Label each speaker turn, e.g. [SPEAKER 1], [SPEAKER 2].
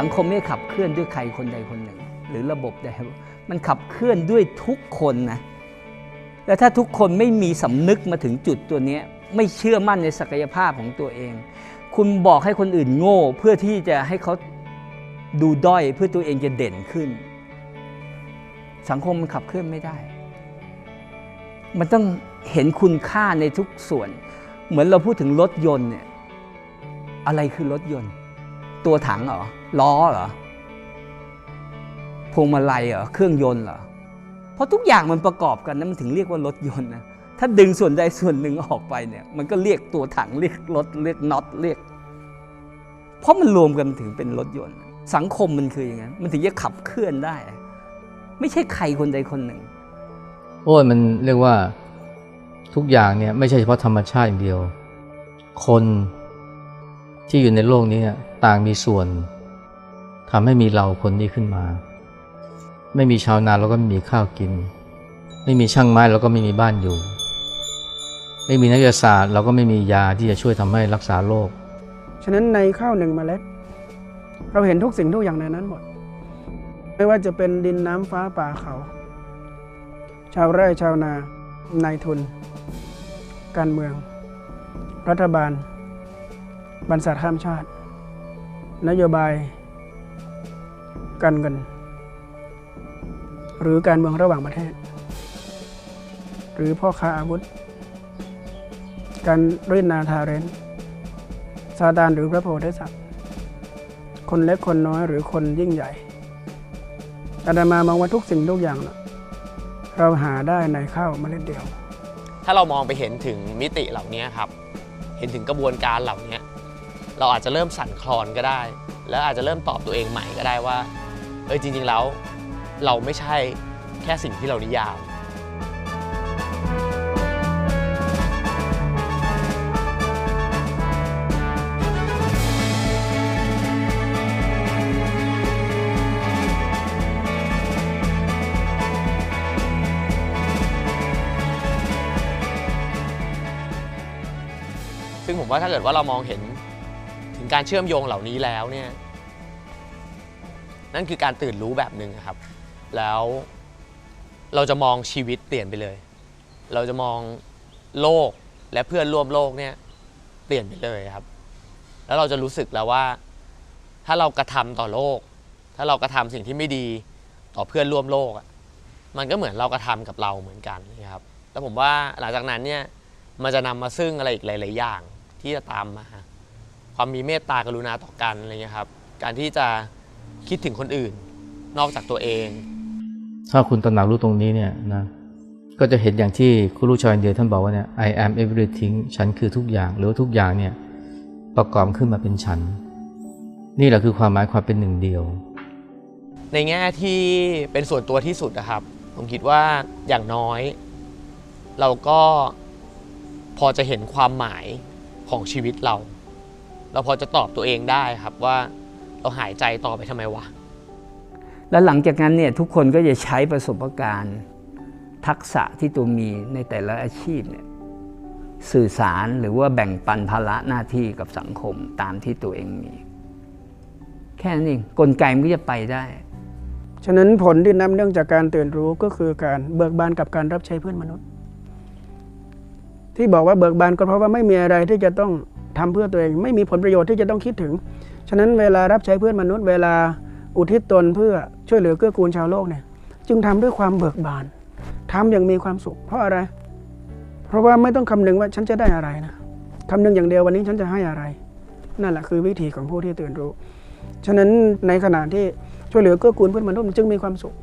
[SPEAKER 1] สังคมไม่ขับเคลื่อนด้วยใครคนใดคนหนึ่ง หรือระบบใดมันขับเคลื่อนด้วยทุกคนนะแล้วถ้าทุกคนไม่มีสำนึกมาถึงจุดตัวนี้ไม่เชื่อมั่นในศักยภาพของตัวเอง คุณบอกให้คนอื่นโง่เพื่อที่จะให้เขาดูด้อยเพื่อตัวเองจะเด่นขึ้น สังคมมันขับเคลื่อนไม่ได้ มันต้องเห็นคุณค่าในทุกส่วน เหมือนเราพูดถึงรถยนต์เนี่ยอะไรคือรถยนต์ ตัวถังเหรอ ล้อเหรอพวงมาลัยเหรอเครื่องยนต์เหรอเพราะทุกอย่างมันประกอบกันนะมันถึงเรียกว่ารถยนต์นะถ้าดึงส่วนใดส่วนหนึ่งออกไปเนี่ย มันก็เรียกตัวถังเรียกรถเรียกน็อตเรียก เพราะมันรวมกันถึงเป็นรถยนต์ สังคมมันคืออย่างนั้นมันถึงจะขับเคลื่อนได้ ไม่ใช่ใครคนใดคนหนึ่ง
[SPEAKER 2] โอ้ยมันเรียกว่าทุกอย่างเนี่ยไม่ใช่เฉพาะธรรมชาติอย่างเดียว คนที่อยู่ในโลกนี้ต่างมีส่วน ทำให้มีเราคนนี้ขึ้นมา ไม่มีชาวนาเราก็ไม่มีข้าวกิน ไม่มีช่างไม้เราก็ไม่มีบ้านอยู่ ไม่มีนักวิทยาศาสตร์ เราก็ไม่มียาที่จะช่วยทำให้รักษาโรค
[SPEAKER 3] ฉะนั้นในข้าวหนึ่งเมล็ด เราเห็นทุกสิ่งทุกอย่างในนั้นหมด ไม่ว่าจะเป็นดินน้ำฟ้าป่าเขา ชาวไร่ชาวนานายทุน การเมือง รัฐบาล บรรษัทข้ามชาติ นโยบาย การเงิน หรือการเมืองระหว่างประเทศ หรือพ่อค้าอาวุธ การรินนาทาเรนซาตานหรือพระโพธิสัตว์ คนเล็กคนน้อยหรือคนยิ่งใหญ่อาตมามองว่าทุกสิ่งทุกอย่าง เราหาได้ในข้าวเมล็ดเดียว
[SPEAKER 4] ถ้าเรามองไปเห็นถึงมิติเหล่านี้ครับ เห็นถึงกระบวนการเหล่านี้เราอาจจะเริ่มสั่นคลอนก็ได้ แล้วอาจจะเริ่มตอบตัวเองใหม่ก็ได้ว่า เออจริง ๆ แล้วเราไม่ใช่แค่สิ่งที่เรานิยามซึ่งผมว่าถ้าเกิดว่าเรามองเห็นถึงการเชื่อมโยงเหล่านี้แล้วเนี่ย นั่นคือการตื่นรู้แบบหนึ่งครับ แล้วเราจะมองชีวิตเปลี่ยนไปเลย เราจะมองโลกและเพื่อนร่วมโลกเนี่ยเปลี่ยนไปเลยครับ แล้วเราจะรู้สึกแล้วว่า ถ้าเรากระทำต่อโลก ถ้าเรากระทำสิ่งที่ไม่ดีต่อเพื่อนร่วมโลกอะมันก็เหมือนเรากระทำกับเราเหมือนกันนะครับ แล้วผมว่าหลังจากนั้นเนี่ยมันจะนำมาซึ่งอะไรอีกหลาย ๆ อย่างที่จะตามมา ความมีเมตตากรุณาต่อกันอะไรเงี้ยครับ การที่จะ คิดถึงคนอื่น นอกจากตัวเอง
[SPEAKER 2] ถ้าคุณตระหนักรู้ตรงนี้เนี่ยนะก็จะเห็นอย่างที่ครูรู้ชาวอินเดียท่านบอกว่าเนี่ย I am everything ฉันคือทุกอย่าง หรือว่าทุกอย่างเนี่ยประกอบขึ้นมาเป็นฉัน นี่แหละคือความหมายความเป็นหนึ่งเดียว
[SPEAKER 4] ในแง่ที่เป็นส่วนตัวที่สุดนะครับ ผมคิดว่าอย่างน้อย เราก็พอจะเห็นความหมายของชีวิตเรา เราพอจะตอบตัวเองได้ครับว่า เราหายใจต่อไปทำไมวะ
[SPEAKER 1] แล้วหลังจากนั้นเนี่ยทุกคนก็จะใช้ประสบการณ์ ทักษะที่ตัวมีในแต่ละอาชีพเนี่ยสื่อสารหรือว่าแบ่งปันภาระหน้าที่กับสังคมตามที่ตัวเองมี แค่นั้นเองกลไกมันก็จะไปได้
[SPEAKER 3] ฉะนั้นผลที่นำเนื่องจากการตื่นรู้ก็คือการเบิกบานกับการรับใช้เพื่อนมนุษย์ ที่บอกว่าเบิกบานก็เพราะว่าไม่มีอะไรที่จะต้องทำเพื่อตัวเอง ไม่มีผลประโยชน์ที่จะต้องคิดถึง ฉะนั้นเวลารับใช้เพื่อนมนุษย์เวลาอุทิศตนเพื่อช่วยเหลือเกื้อกูลชาวโลกเนี่ยจึงทำด้วยความเบิกบานทำอย่างมีความสุข เพราะอะไร เพราะว่าไม่ต้องคำนึงว่าฉันจะได้อะไรนะคำนึงอย่างเดียววันนี้ฉันจะให้อะไร นั่นแหละคือวิธีของผู้ที่ตื่นรู้ ฉะนั้นในขณะที่ช่วยเหลือเกื้อกูลเพื่อนมนุษย์จึงมีความสุข